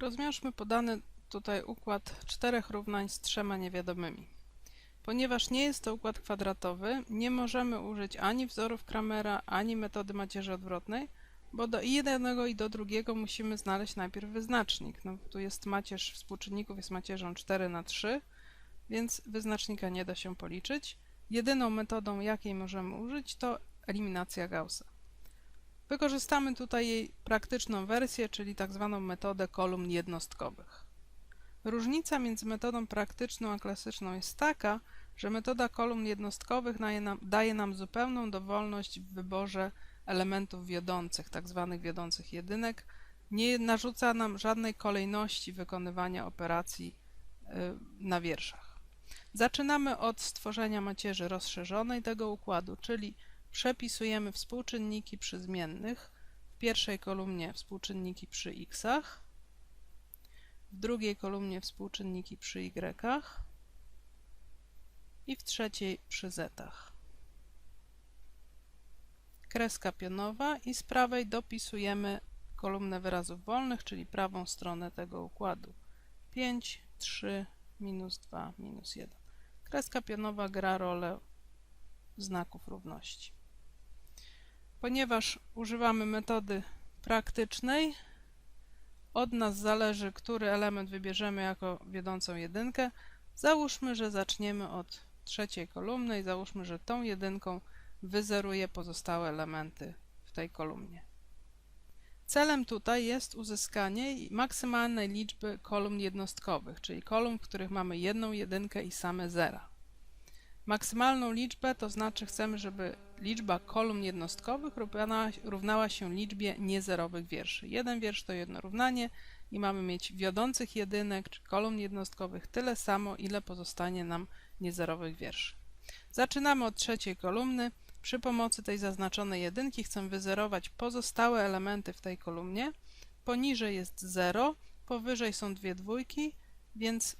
Rozwiążmy podany tutaj układ czterech równań z trzema niewiadomymi. Ponieważ nie jest to układ kwadratowy, nie możemy użyć ani wzorów Kramera, ani metody macierzy odwrotnej, bo do jednego i do drugiego musimy znaleźć najpierw wyznacznik. No, tu jest macierz współczynników, jest macierzą 4 na 3, więc wyznacznika nie da się policzyć. Jedyną metodą, jakiej możemy użyć, to eliminacja Gaussa. Wykorzystamy tutaj jej praktyczną wersję, czyli tak zwaną metodę kolumn jednostkowych. Różnica między metodą praktyczną a klasyczną jest taka, że metoda kolumn jednostkowych daje nam, daje nam zupełną dowolność w wyborze elementów wiodących, tak zwanych wiodących jedynek, nie narzuca nam żadnej kolejności wykonywania operacji y, na wierszach. Zaczynamy od stworzenia macierzy rozszerzonej tego układu, czyli przepisujemy współczynniki przy zmiennych. W pierwszej kolumnie współczynniki przy x'ach, w drugiej kolumnie współczynniki przy y'ach i w trzeciej przy z'ach. Kreska pionowa i z prawej dopisujemy kolumnę wyrazów wolnych, czyli prawą stronę tego układu. 5, 3, minus 2, minus 1. Kreska pionowa gra rolę znaków równości. Ponieważ używamy metody praktycznej, od nas zależy, który element wybierzemy jako wiodącą jedynkę. Załóżmy, że zaczniemy od trzeciej kolumny i załóżmy, że tą jedynką wyzeruję pozostałe elementy w tej kolumnie. Celem tutaj jest uzyskanie maksymalnej liczby kolumn jednostkowych, czyli kolumn, w których mamy jedną jedynkę i same zera. Maksymalną liczbę to znaczy chcemy, żeby liczba kolumn jednostkowych równała, równała się liczbie niezerowych wierszy. Jeden wiersz to jedno równanie i mamy mieć wiodących jedynek czy kolumn jednostkowych tyle samo, ile pozostanie nam niezerowych wierszy. Zaczynamy od trzeciej kolumny. Przy pomocy tej zaznaczonej jedynki chcę wyzerować pozostałe elementy w tej kolumnie. Poniżej jest 0, powyżej są dwie dwójki, więc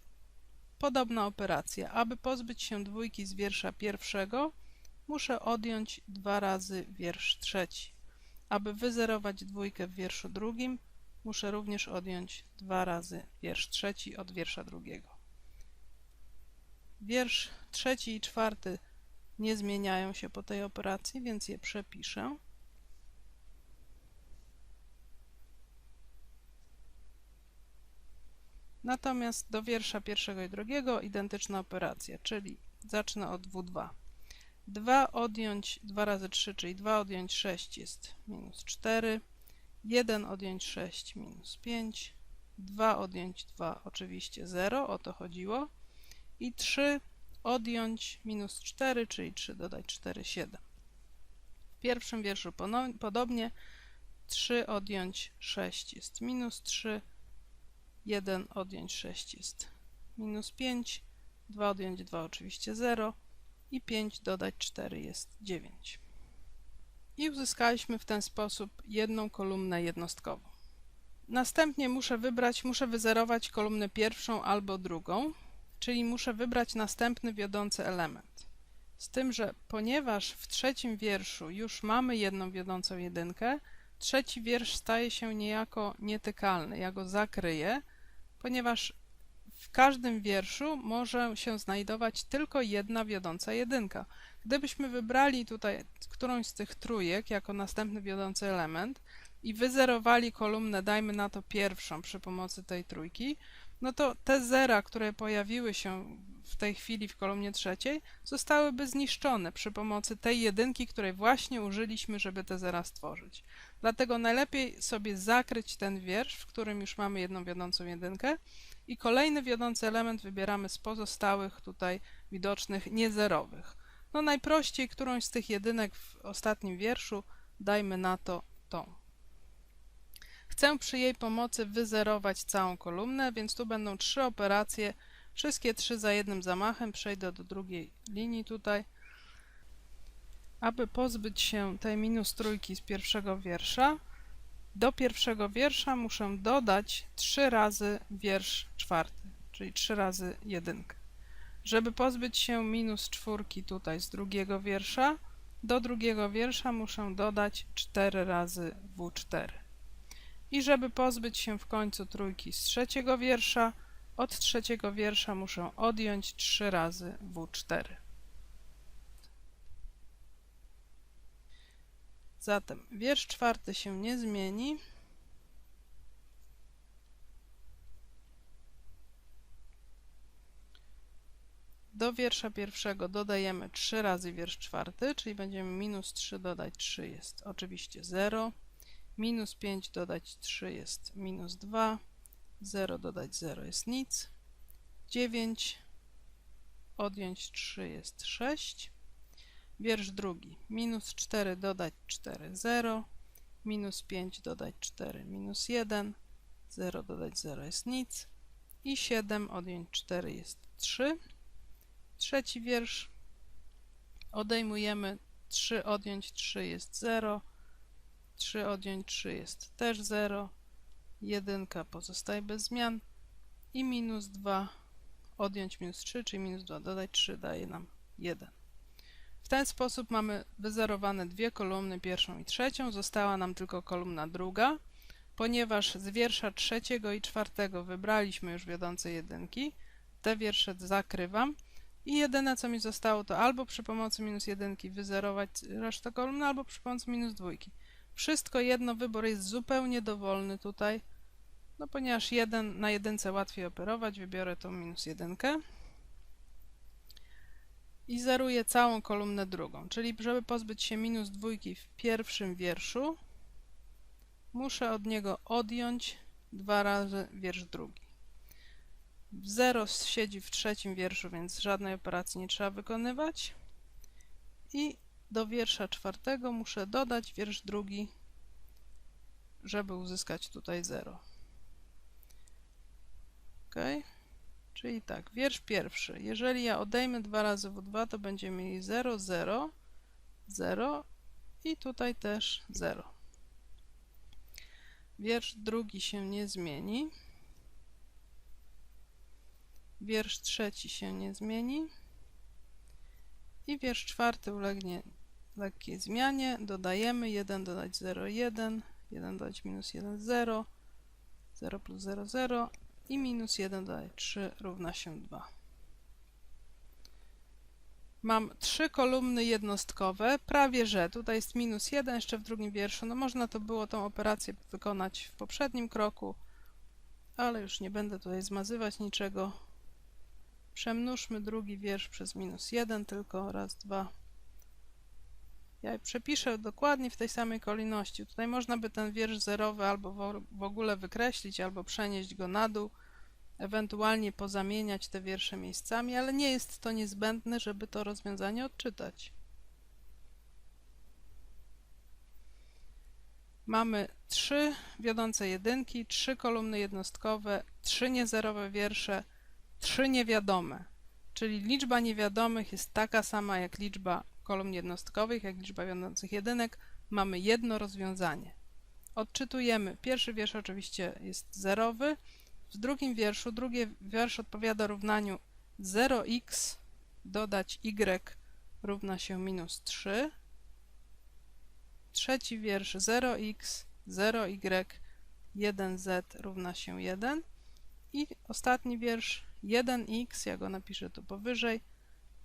Podobna operacja. Aby pozbyć się dwójki z wiersza pierwszego, muszę odjąć dwa razy wiersz trzeci. Aby wyzerować dwójkę w wierszu drugim, muszę również odjąć dwa razy wiersz trzeci od wiersza drugiego. Wiersz trzeci i czwarty nie zmieniają się po tej operacji, więc je przepiszę. Natomiast do wiersza pierwszego i drugiego identyczna operacja, czyli zacznę od W2. 2 odjąć 2 razy 3, czyli 2 odjąć 6 jest minus 4. 1 odjąć 6 minus 5. 2 odjąć 2 oczywiście 0, o to chodziło. I 3 odjąć minus 4, czyli 3 dodać 4, 7. W pierwszym wierszu podobnie 3 odjąć 6 jest minus 3, 1 odjąć 6 jest minus 5, 2 odjąć 2 oczywiście 0 i 5 dodać 4 jest 9. I uzyskaliśmy w ten sposób jedną kolumnę jednostkową. Następnie muszę wybrać, muszę wyzerować kolumnę pierwszą albo drugą, czyli muszę wybrać następny wiodący element. Z tym, że ponieważ w trzecim wierszu już mamy jedną wiodącą jedynkę, trzeci wiersz staje się niejako nietykalny. Ja go zakryję, ponieważ w każdym wierszu może się znajdować tylko jedna wiodąca jedynka. Gdybyśmy wybrali tutaj którąś z tych trójek jako następny wiodący element i wyzerowali kolumnę, dajmy na to pierwszą przy pomocy tej trójki, no to te zera, które pojawiły się w tej chwili w kolumnie trzeciej, zostałyby zniszczone przy pomocy tej jedynki, której właśnie użyliśmy, żeby te zera stworzyć. Dlatego najlepiej sobie zakryć ten wiersz, w którym już mamy jedną wiodącą jedynkę i kolejny wiodący element wybieramy z pozostałych tutaj widocznych niezerowych. No najprościej którąś z tych jedynek w ostatnim wierszu dajmy na to tą. Chcę przy jej pomocy wyzerować całą kolumnę, więc tu będą trzy operacje, wszystkie trzy za jednym zamachem. Przejdę do drugiej linii tutaj. Aby pozbyć się tej minus trójki z pierwszego wiersza, do pierwszego wiersza muszę dodać trzy razy wiersz czwarty, czyli trzy razy jedynkę. Żeby pozbyć się minus czwórki tutaj z drugiego wiersza, do drugiego wiersza muszę dodać 4 razy W4. I żeby pozbyć się w końcu trójki z trzeciego wiersza, od trzeciego wiersza muszę odjąć 3 razy W4. Zatem wiersz czwarty się nie zmieni. Do wiersza pierwszego dodajemy 3 razy wiersz czwarty, czyli będziemy minus 3 dodać 3 jest oczywiście 0. Minus 5 dodać 3 jest minus 2. 0 dodać 0 jest nic. 9 odjąć 3 jest 6. Wiersz drugi. Minus 4 dodać 4, 0. Minus 5 dodać 4, minus 1. 0 dodać 0 jest nic. I 7 odjąć 4 jest 3. Trzeci wiersz. Odejmujemy 3 odjąć 3 jest 0. 3 odjąć 3 jest też 0. 1 pozostaje bez zmian. I minus 2 odjąć minus 3, czyli minus 2 dodać 3 daje nam 1. Ten sposób mamy wyzerowane dwie kolumny, pierwszą i trzecią. Została nam tylko kolumna druga. Ponieważ z wiersza trzeciego i czwartego wybraliśmy już wiodące jedynki, te wiersze zakrywam i jedyne co mi zostało to albo przy pomocy minus jedynki wyzerować resztę kolumny, albo przy pomocy minus dwójki. Wszystko jedno, wybór jest zupełnie dowolny tutaj, no ponieważ jeden, na jedynce łatwiej operować, wybiorę tą minus jedynkę i zeruję całą kolumnę drugą, czyli żeby pozbyć się minus dwójki w pierwszym wierszu, muszę od niego odjąć dwa razy wiersz drugi. 0 siedzi w trzecim wierszu, więc żadnej operacji nie trzeba wykonywać. I do wiersza czwartego muszę dodać wiersz drugi, żeby uzyskać tutaj 0. Ok? Czyli tak, wiersz pierwszy. Jeżeli ja odejmę 2 razy W2, to będziemy mieli 0, 0, 0 i tutaj też 0. Wiersz drugi się nie zmieni. Wiersz trzeci się nie zmieni. I wiersz czwarty ulegnie lekkiej zmianie. Dodajemy 1 dodać 0, 1, 1 dodać minus 1, 0, 0 plus 0, 0 i minus 1 dodać 3 równa się 2. Mam trzy kolumny jednostkowe, prawie że. Tutaj jest minus 1 jeszcze w drugim wierszu. No można to było tą operację wykonać w poprzednim kroku, ale już nie będę tutaj zmazywać niczego. Przemnóżmy drugi wiersz przez minus 1 tylko. Raz, dwa. Ja przepiszę dokładnie w tej samej kolejności. Tutaj można by ten wiersz zerowy albo w ogóle wykreślić, albo przenieść go na dół, ewentualnie pozamieniać te wiersze miejscami, ale nie jest to niezbędne, żeby to rozwiązanie odczytać. Mamy trzy wiodące jedynki, trzy kolumny jednostkowe, trzy niezerowe wiersze, trzy niewiadome, czyli liczba niewiadomych jest taka sama jak liczba kolumn jednostkowych, jak liczba wiodących jedynek. Mamy jedno rozwiązanie. Odczytujemy. Pierwszy wiersz oczywiście jest zerowy. W drugim wierszu, drugi wiersz odpowiada równaniu 0x dodać y równa się minus 3. Trzeci wiersz 0x, 0y, 1z równa się 1. I ostatni wiersz 1x, ja go napiszę tu powyżej,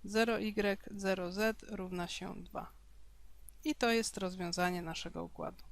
0y, 0z równa się 2. I to jest rozwiązanie naszego układu.